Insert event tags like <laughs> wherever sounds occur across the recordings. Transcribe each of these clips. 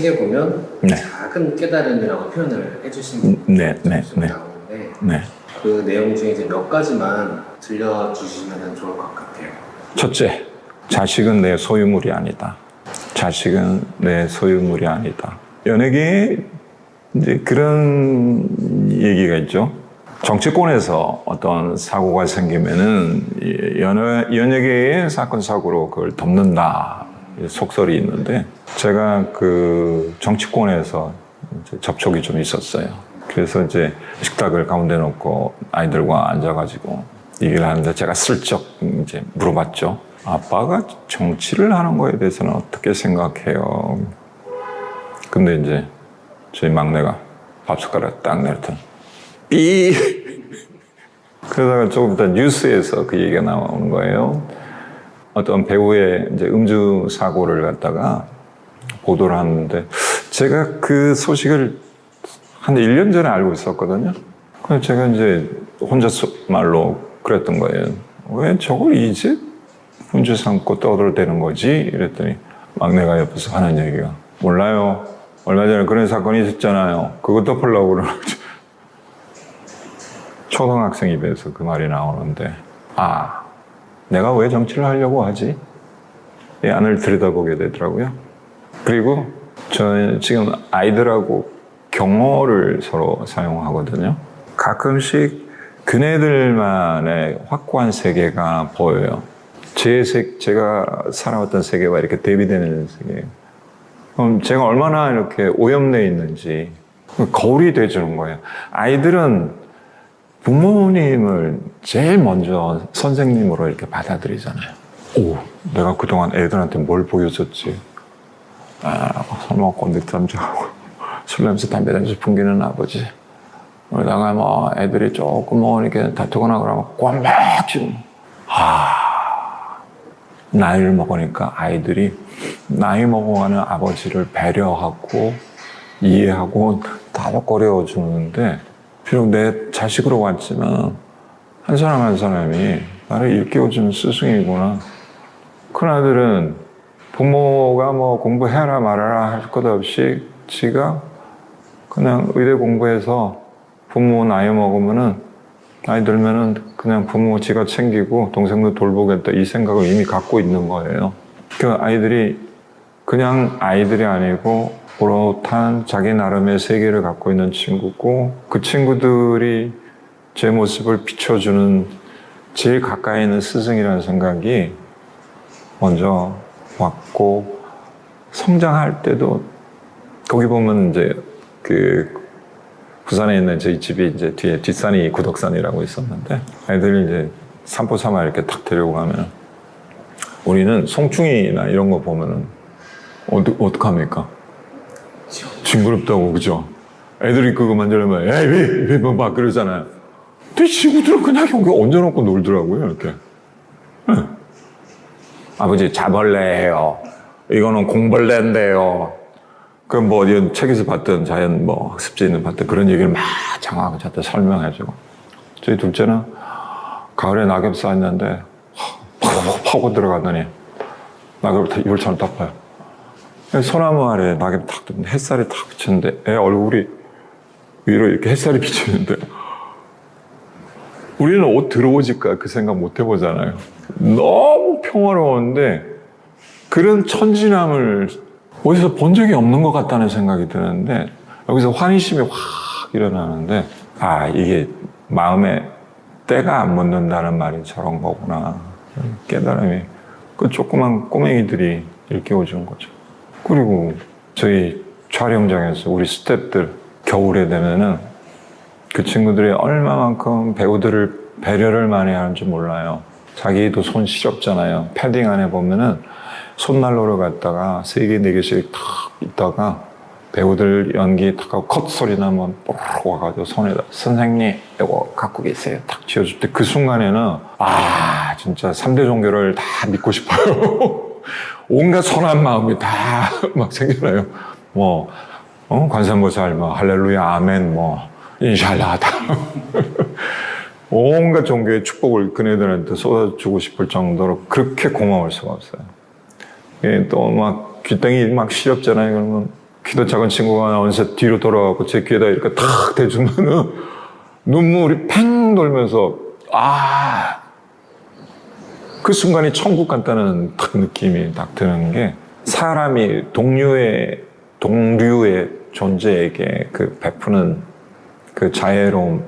책에 보면 네. 작은 깨달음이라고 표현을 해주신 네, 네, 좀 네. 나오는데 네. 그 내용 중에 이제 몇 가지만 들려주시면 좋을 것 같아요. 첫째, 자식은 내 소유물이 아니다. 자식은 내 소유물이 아니다. 연예계에 이제 그런 얘기가 있죠. 정치권에서 어떤 사고가 생기면은 이 연예, 연예계의 사건 사고로 그걸 덮는다 이 속설이 있는데 제가 그 정치권에서 접촉이 좀 있었어요. 그래서 이제 식탁을 가운데 놓고 아이들과 앉아가지고 얘기를 하는데 제가 슬쩍 이제 물어봤죠. 아빠가 정치를 하는 거에 대해서는 어떻게 생각해요? 근데 이제 저희 막내가 밥숟가락 딱 내렸더니 삐 <laughs> 그러다가 조금 이따 뉴스에서 그 얘기가 나오는 거예요. 어떤 배우의 이제 음주 사고를 갖다가 보도를 하는데 제가 그 소식을 한 1년 전에 알고 있었거든요. 그래서 제가 이제 혼자 말로 그랬던 거예요. 왜 저걸 이제 문제 삼고 떠들어대는 거지? 이랬더니 막내가 옆에서 하는 얘기가 몰라요. 얼마 전에 그런 사건이 있었잖아요. 그거 덮으려고 그러는. 초등학생 입에서 그 말이 나오는데 아 내가 왜 정치를 하려고 하지? 이 안을 들여다보게 되더라고요. 그리고 저는 지금 아이들하고 경어를 서로 사용하거든요. 가끔씩 그네들만의 확고한 세계가 보여요. 제 세, 제가 살아왔던 세계와 이렇게 대비되는 세계. 그럼 제가 얼마나 이렇게 오염돼 있는지 거울이 돼주는 거예요. 아이들은 부모님을 제일 먼저 선생님으로 이렇게 받아들이잖아요. 오, 내가 그동안 애들한테 뭘 보여줬지? 아, 술 먹고 늦잠자고 <laughs> 술 냄새, 담배 냄새 풍기는 아버지. 그러다가 뭐 애들이 조금 뭐 이렇게 다투거나 그러면 꽉막 지금. 아, 나이를 먹으니까 아이들이 나이 먹어가는 아버지를 배려하고 이해하고 다독거려 주는데 비록 내 자식으로 왔지만 한 사람 한 사람이 나를 일깨워주는 스승이구나. 큰아들은 부모가 뭐 공부해라 말아라 할 것 없이 지가 그냥 의대 공부해서 부모 나이 먹으면은 나이 들면은 그냥 부모 지가 챙기고 동생도 돌보겠다 이 생각을 이미 갖고 있는 거예요. 그 아이들이 그냥 아이들이 아니고 오롯한 자기 나름의 세계를 갖고 있는 친구고 그 친구들이 제 모습을 비춰주는 제일 가까이 있는 스승이라는 생각이 먼저 왔고 성장할 때도 거기 보면 이제 그 부산에 있는 저희 집이 이제 뒤에 뒷산이 구덕산이라고 있었는데 아이들이 이제 산보 삼아 이렇게 탁 데리고 가면 우리는 송충이나 이런 거 보면은 어떡, 어떡합니까? 징그럽다고 그죠? 애들이 그거 만지려면 에이 왜왜막 그러잖아요. 근데 친구들은 그냥 여기 얹어놓고 놀더라고요 이렇게. 네. 아버지 자벌레예요. 이거는 공벌레인데요. 그럼 뭐 어디 책에서 봤던 자연 뭐 습지는 봤던 그런 얘기를 막 장하고 저한테 설명해주고 저희 둘째는 가을에 낙엽 쌓였는데 팍 파고 들어가더니 낙엽을 다 이불처럼 덮어요. 소나무 아래 낙엽 탁 햇살이 탁 비쳤는데 애 얼굴이 위로 이렇게 햇살이 비치는데 우리는 옷 들어오질까 그 생각 못 해보잖아요. 너무 평화로웠는데 그런 천진함을 어디서 본 적이 없는 것 같다는 생각이 드는데 여기서 환희심이 확 일어나는데 아 이게 마음에 때가 안 묻는다는 말이 저런 거구나 깨달음이 그 조그만 꼬맹이들이 일깨워주는 거죠. 그리고 저희 촬영장에서 우리 스탭들 겨울에 되면은 그 친구들이 얼마만큼 배우들을 배려를 많이 하는지 몰라요. 자기도 손 시렵잖아요. 패딩 안에 보면은 손난로를 갖다가 세 개, 네 개씩 탁 있다가 배우들 연기 탁 하고 컷 소리 나면 뽀록 와가지고 손에다 선생님 이거 갖고 계세요. 탁 쥐어줄 때 그 순간에는 아 진짜 삼대 종교를 다 믿고 싶어요. <laughs> 온갖 선한 마음이 다 <laughs> 막 생겨나요. 뭐 어? 관세음보살 뭐 할렐루야 아멘 뭐 인샬라 다 <laughs> 온갖 종교의 축복을 그네들한테 쏟아주고 싶을 정도로 그렇게 고마울 수가 없어요. 예, 또막 귀땡이 막 시렵잖아요. 그러면 키도 작은 친구가 어느새 뒤로 돌아가고 제 귀에다 이렇게 탁 대주면은 눈물이 팽 돌면서 아, 그 순간이 천국 같다는 딱 느낌이 딱 드는 게 사람이 동류의 동류의 존재에게 그 베푸는 그 자애로움.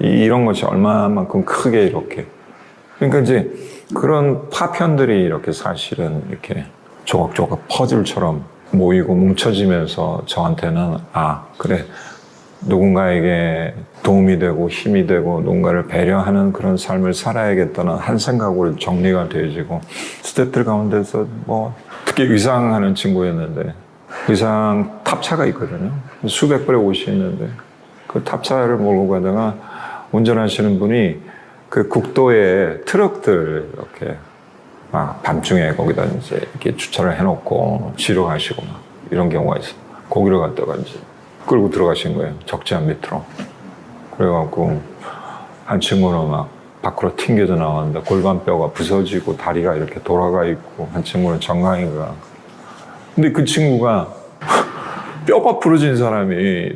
이- 이런 것이 얼마만큼 크게 이렇게. 그러니까 이제 그런 파편들이 이렇게 사실은 이렇게 조각조각 퍼즐처럼 모이고 뭉쳐지면서 저한테는 아 그래. 누군가에게 도움이 되고 힘이 되고 누군가를 배려하는 그런 삶을 살아야겠다는 한 생각으로 정리가 되어지고 스태프들 가운데서 뭐 특히 의상하는 친구였는데 의상 탑차가 있거든요. 수백 벌의 옷이 있는데 그 탑차를 몰고 가다가 운전하시는 분이 그 국도에 트럭들 이렇게 막 밤중에 거기다 이제 이렇게 주차를 해놓고 쉬러 가시고 막 이런 경우가 있어. 거기로 갔다가 이제 끌고 들어가신 거예요. 적재한 밑으로. 그래갖고 한 친구는 막 밖으로 튕겨져 나왔는데 골반뼈가 부서지고 다리가 이렇게 돌아가 있고 한 친구는 정강이가. 근데 그 친구가 <laughs> 뼈가 부러진 사람이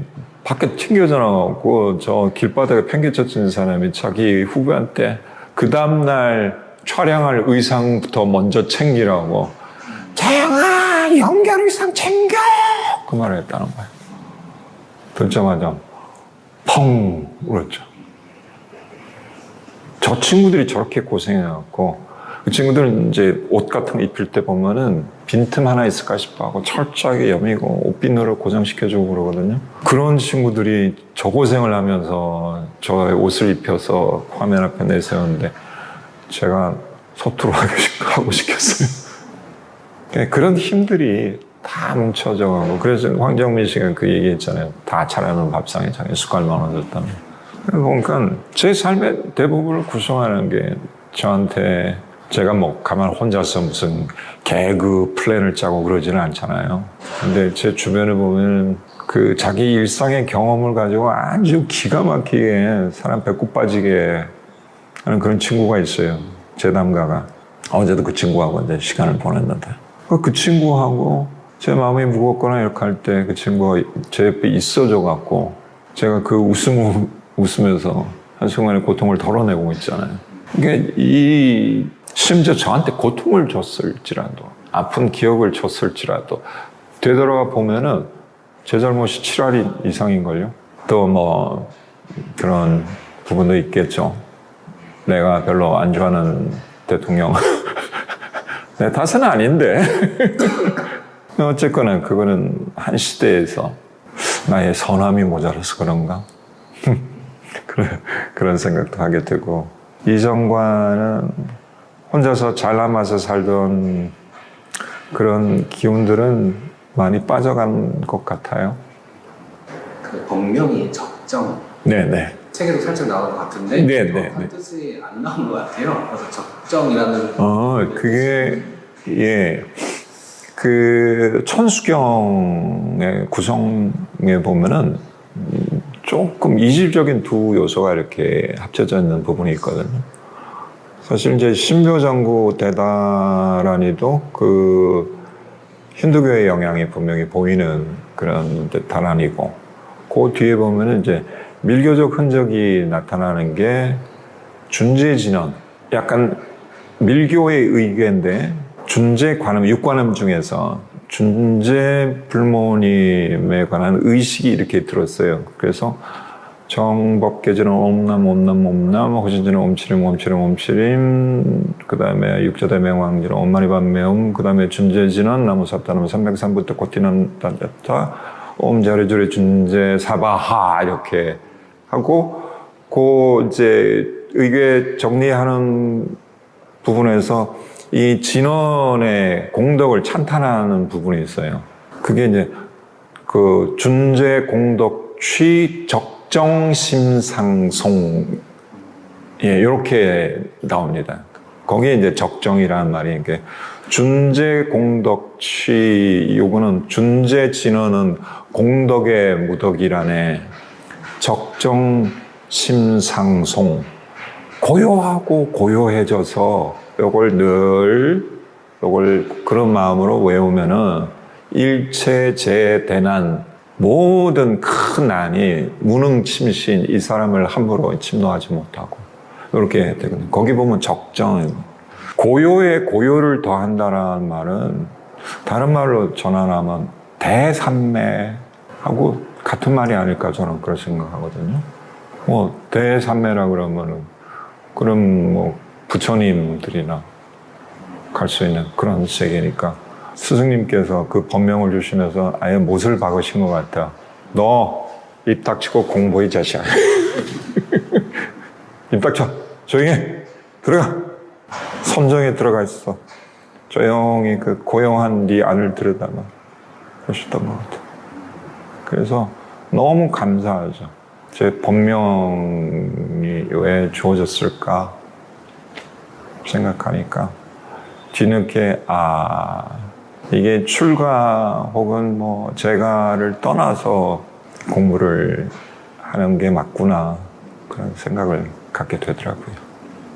밖에 튕겨져 나왔고 저 길바닥에 팽개쳐진 사람이 자기 후배한테 그 다음날 촬영할 의상부터 먼저 챙기라고 자영아 연결 의상 챙겨! 그 말을 했다는 거야 듣자마자 펑 울었죠. 저 친구들이 저렇게 고생해갖고 그 친구들은 이제 옷 같은 거 입힐 때 보면은 빈틈 하나 있을까 싶어 하고 철저하게 여미고 옷비누를 고정시켜주고 그러거든요. 그런 친구들이 저 고생을 하면서 저의 옷을 입혀서 화면 앞에 내세웠는데 제가 서투로 하고 시켰어요. 그런 힘들이 다 뭉쳐져 가고 그래서 황정민 씨가 그 얘기 했잖아요. 다 차려놓은 밥상에 자기 숟갈만 얹었다는. 그러니까 제 삶의 대부분을 구성하는 게 저한테 제가 뭐 가만 혼자서 무슨 개그 플랜을 짜고 그러지는 않잖아요. 근데 제 주변을 보면 그 자기 일상의 경험을 가지고 아주 기가 막히게 사람 배꼽 빠지게 하는 그런 친구가 있어요. 제 남가가. 어제도 그 친구하고 이제 시간을 보냈는데. 그 친구하고 제 마음이 무겁거나 이렇게 할 때 그 친구가 제 옆에 있어줘 갖고 제가 그 웃음, 웃으면서 한순간에 고통을 덜어내고 있잖아요. 그러니까 이, 심지어 저한테 고통을 줬을지라도, 아픈 기억을 줬을지라도, 되돌아가 보면은 제 잘못이 7할 이상인걸요. 또 뭐, 그런 부분도 있겠죠. 내가 별로 안 좋아하는 대통령. <laughs> 내 탓은 아닌데. <laughs> 어쨌거나 그거는 한 시대에서 나의 선함이 모자라서 그런가? <laughs> 그런, 그런 생각도 하게 되고. 이전과는 혼자서 잘 남아서 살던 그런 기운들은 많이 빠져간 것 같아요. 그 법명이 적정 네네. 책에도 살짝 나온 것 같은데 네, 네, 네. 뜻이 안 나온 것 같아요. 그래서 적정이라는 어, 그게, 예. 그, 천수경의 구성에 보면은, 음, 조금 이질적인 두 요소가 이렇게 합쳐져 있는 부분이 있거든요. 사실 이제 신묘장구 대다란이도 그 힌두교의 영향이 분명히 보이는 그런 대다란이고, 그 뒤에 보면은 이제 밀교적 흔적이 나타나는 게 준재 진원, 약간 밀교의 의궤인데 준재 관음 육관음 중에서 준재 불모님에 관한 의식이 이렇게 들었어요. 그래서 정법계지는 옴남 옴남 옴남 호신지는 옴치림 옴치림 옴치림 그 다음에 육자대명왕지는 옴마니반매음 그 다음에 준재지는 나무삽다나무 삼백삼부터 고티는 따졌다 옴자리주리 준재 사바하 이렇게 하고 그 이제 의궤 정리하는 부분에서 이 진원의 공덕을 찬탄하는 부분이 있어요. 그게 이제 그 준재 공덕 취적 정 심상송. 예 이렇게 나옵니다. 거기에 이제 적정이라는 말이 이게 준재 공덕 취 요거는 준재 진원은 공덕의 무덕이라네. 적정 심상송. 고요하고 고요해져서 요걸 늘 요걸 그런 마음으로 외우면은 일체 재대난 모든 큰 난이 무능 침신 이 사람을 함부로 침노하지 못하고 이렇게 되거든요. 거기 보면 적정 고요에 고요를 더한다라는 말은 다른 말로 전환하면 대산매하고 같은 말이 아닐까 저는 그런 생각하거든요. 뭐 대산매라 그러면은 그럼 뭐 부처님들이나 갈 수 있는 그런 세계니까 스승님께서 그 법명을 주시면서 아예 못을 박으신 것 같아. 너입 닥치고 공부해 이 자식아. <laughs> 입 닥쳐. 조용히 해. 들어가. 선정에 들어가 있어. 조용히 그 고요한 네 안을 들여다봐. 그러셨던 것 같아. 그래서 너무 감사하죠. 제 본명이 왜 주어졌을까 생각하니까 뒤늦게 아 이게 출가 혹은 뭐 재가를 떠나서 공부를 하는 게 맞구나 그런 생각을 갖게 되더라고요.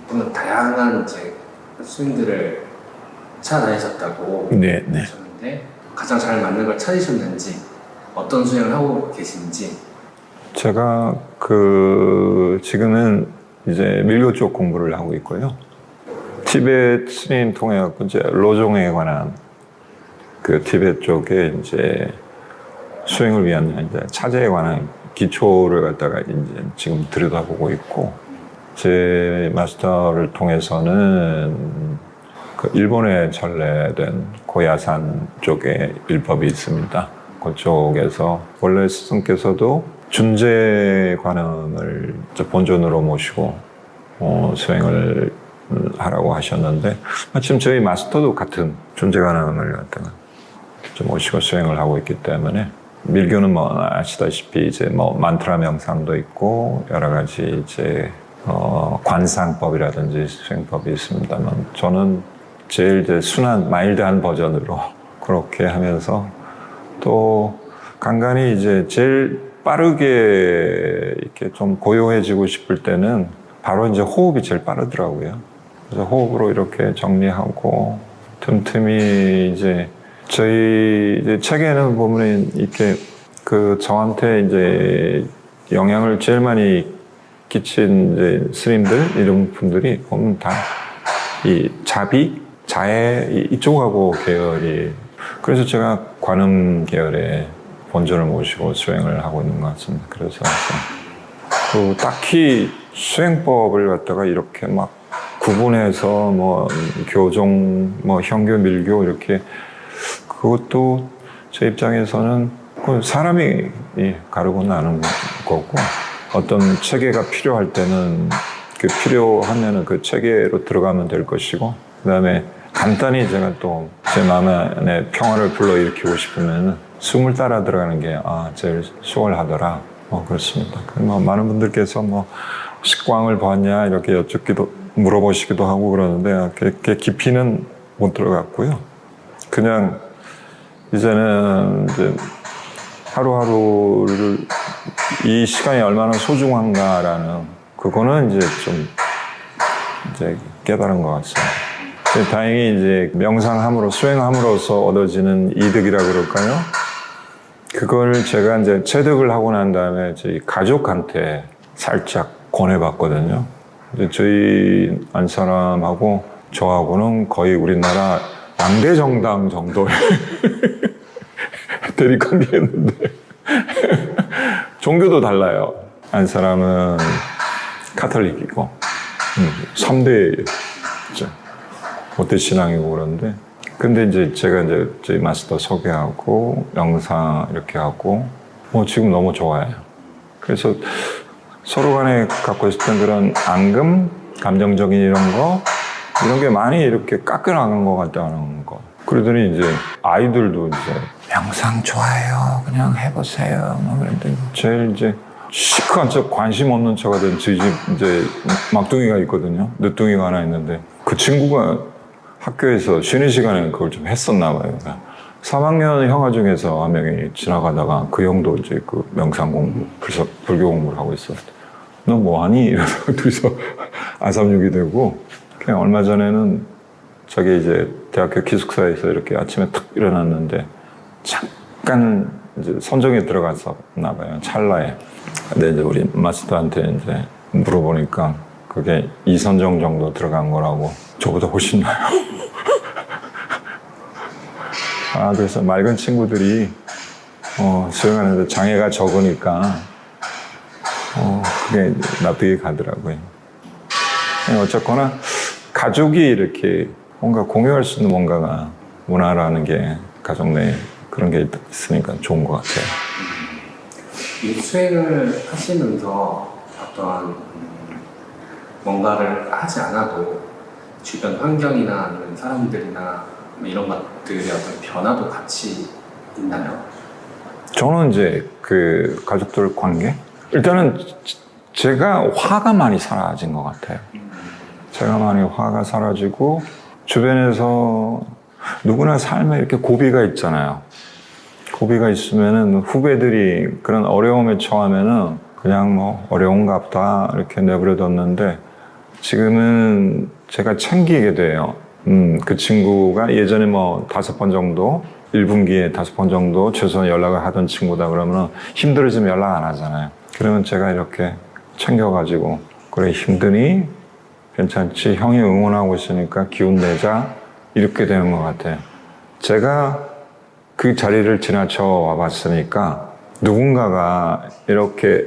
그러면 다양한 이제 스님들을 찾아다니셨다고 네, 네. 하셨는데 가장 잘 맞는 걸 찾으셨는지 어떤 수행을 하고 계신지 제가 그 지금은 이제 밀교 쪽 공부를 하고 있고요. 티베트 스님 통해 갖고 이제 로종에 관한 그 티베트 쪽에 이제 수행을 위한 이제 차제에 관한 기초를 갖다가 이제 지금 들여다보고 있고 제 마스터를 통해서는 그 일본에 전래된 고야산 쪽에 일법이 있습니다. 그쪽에서 원래 스승께서도 준재 관음을 이제 본존으로 모시고 어, 수행을 하라고 하셨는데 마침 저희 마스터도 같은 준재 관음을 갖다가 좀 모시고 수행을 하고 있기 때문에 밀교는 뭐 아시다시피 이제 뭐 만트라 명상도 있고 여러 가지 이제 어, 관상법이라든지 수행법이 있습니다만 저는 제일 이제 순한 마일드한 버전으로 그렇게 하면서 또 간간히 이제 제일 빠르게 이렇게 좀 고요해지고 싶을 때는 바로 이제 호흡이 제일 빠르더라고요. 그래서 호흡으로 이렇게 정리하고 틈틈이 이제 저희 이제 책에는 보면 이렇게 그 저한테 이제 영향을 제일 많이 끼친 이제 스님들 이런 분들이 보면 다 이 자비, 이- 이쪽하고 계열이 그래서 제가 관음 계열의 본전을 모시고 수행을 하고 있는 것 같습니다. 그래서 그 딱히 수행법을 갖다가 이렇게 막 구분해서 뭐 교종, 뭐 형교, 밀교 이렇게 그것도 제 입장에서는 그 사람이 이 가르고 나는 거고 어떤 체계가 필요할 때는 그 필요하면은 그 체계로 들어가면 될 것이고 그다음에 간단히 제가 또 제 마음의 평화를 불러일으키고 싶으면 숨을 따라 들어가는 게 아, 제일 수월하더라. 뭐 그렇습니다. 그뭐 많은 분들께서 뭐 식광을 봤냐 이렇게 여쭙기도 물어보시기도 하고 그러는데 그렇게 깊이는 못 들어갔고요. 그냥 이제는 이제 하루하루를 이 시간이 얼마나 소중한가라는 그거는 이제 좀 이제 깨달은 것 같습니다. 다행히 이제 명상함으로 수행함으로써 얻어지는 이득이라 그럴까요? 그걸 제가 이제 체득을 하고 난 다음에 저희 가족한테 살짝 권해봤거든요. 저희 안 사람하고 저하고는 거의 우리나라 양대 정당 정도의 <laughs> 대립관계였는데 종교도 달라요. 한 사람은 카톨릭이고 음, 3대 모태 신앙이고 그런데 근데 이제 제가 이제 저희 마스터 소개하고 영상 이렇게 하고 뭐 지금 너무 좋아요. 그래서 서로 간에 갖고 있었던 그런 앙금, 감정적인 이런 거 이런 게 많이 이렇게 깎여나간 것 같다는 거. 그러더니 이제 아이들도 이제 영상 좋아요. 그냥 해보세요. 막 그랬는데 제일 이제 시크한 척 관심 없는 척 하던 저희 집 이제 막둥이가 있거든요. 늦둥이가 하나 있는데 그 친구가 학교에서 쉬는 시간에 그걸 좀 했었나 봐요. 3학년 형아 중에서 한 명이 지나가다가 그 형도 이제 그 명상 공부, 불사, 불교 공부를 하고 있었대. 너 뭐하니? <laughs> 이래서 둘이서 아삼육이 되고 그냥 얼마 전에는 저기 이제 대학교 기숙사에서 이렇게 아침에 탁 일어났는데 잠깐 이제 선정에 들어갔었나 봐요. 찰나에. 근데 이제 우리 마스터한테 이제 물어보니까 그게 이선정 정도 들어간 거라고 저보다 훨씬 나요. <laughs> 아, 그래서 맑은 친구들이 어, 수영하는데 장애가 적으니까 어, 그게 납득이 가더라고요. 네, 어쨌거나 가족이 이렇게 뭔가 공유할 수 있는 뭔가가 문화라는 게 가족 내에 그런 게 있- 있으니까 좋은 것 같아요. 이 수행을 하시면서 어떠한 음, 뭔가를 하지 않아도 주변 환경이나 아니면 사람들이나 뭐 이런 것들의 어떤 변화도 같이 있나요? 저는 이제 그 가족들 관계 일단은 지- 제가 화가 많이 사라진 것 같아요. 제가 많이 화가 사라지고 주변에서 누구나 삶에 이렇게 고비가 있잖아요. 고비가 있으면은 후배들이 그런 어려움에 처하면은 그냥 뭐 어려운가 보다 이렇게 내버려뒀는데 지금은 제가 챙기게 돼요. 음, 그 친구가 예전에 뭐 다섯 번 정도 1분기에 다섯 번 정도 최소한 연락을 하던 친구다 그러면 힘들어지면 연락 안 하잖아요. 그러면 제가 이렇게 챙겨가지고 그래 힘드니 괜찮지 형이 응원하고 있으니까 기운 내자 이렇게 되는 것 같아요. 제가 그 자리를 지나쳐 와봤으니까 누군가가 이렇게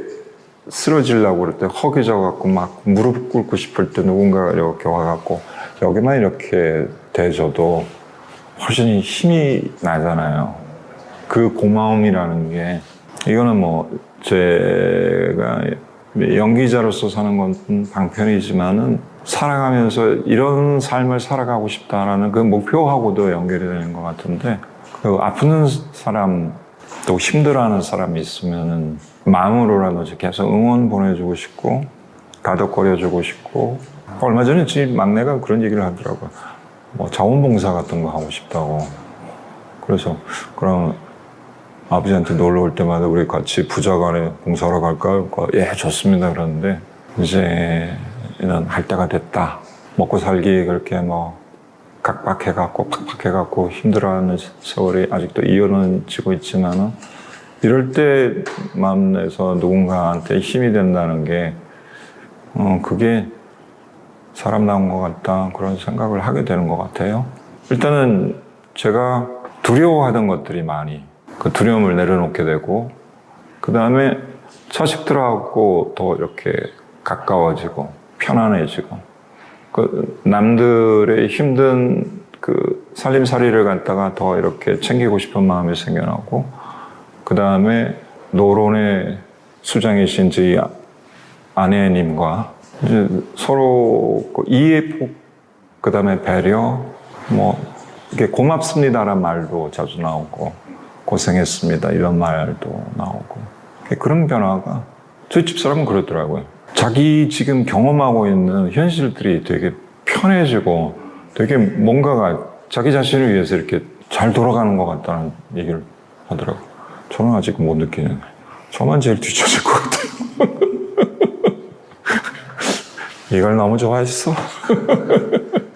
쓰러지려고 그럴 때 허기져 갖고 막 무릎 꿇고 싶을 때 누군가가 이렇게 와갖고 여기만 이렇게 대줘도 훨씬 힘이 나잖아요. 그 고마움이라는 게 이거는 뭐 제가 연기자로서 사는 건 방편이지만은 살아가면서 이런 삶을 살아가고 싶다라는 그 목표하고도 연결이 되는 것 같은데 그 아픈 사람 또 힘들어하는 사람이 있으면은 마음으로라도 계속 응원 보내주고 싶고 가덕거려주고 싶고 얼마 전에 집 막내가 그런 얘기를 하더라고요. 뭐 자원봉사 같은 거 하고 싶다고. 그래서 그럼 아버지한테 놀러 올 때마다 우리 같이 부자간에 봉사하러 갈까요? 예, 좋습니다. 그러는데 이제 는 할 때가 됐다. 먹고 살기 그렇게 뭐 각박해갖고 팍팍해갖고 힘들어하는 세월이 아직도 이어지고 있지만은 이럴 때 마음 내서 누군가한테 힘이 된다는 게 어, 그게 사람다운 것 같다 그런 생각을 하게 되는 것 같아요. 일단은 제가 두려워하던 것들이 많이 그 두려움을 내려놓게 되고 그 다음에 자식들하고 더 이렇게 가까워지고 편안해지고 그 남들의 힘든 그 살림살이를 갖다가 더 이렇게 챙기고 싶은 마음이 생겨나고 그 다음에 노론의 수장이신 저희 아내님과 서로 그 이해, 그 다음에 배려, 뭐, 이게 고맙습니다란 말도 자주 나오고, 고생했습니다. 이런 말도 나오고. 그런 변화가 저희 집 사람은 그러더라고요. 자기 지금 경험하고 있는 현실들이 되게 편해지고 되게 뭔가가 자기 자신을 위해서 이렇게 잘 돌아가는 것 같다는 얘기를 하더라고요. 저는 아직 못 느끼는. 저만 제일 뒤처질 것 같아요. <laughs> 이걸 너무 좋아했어. <laughs>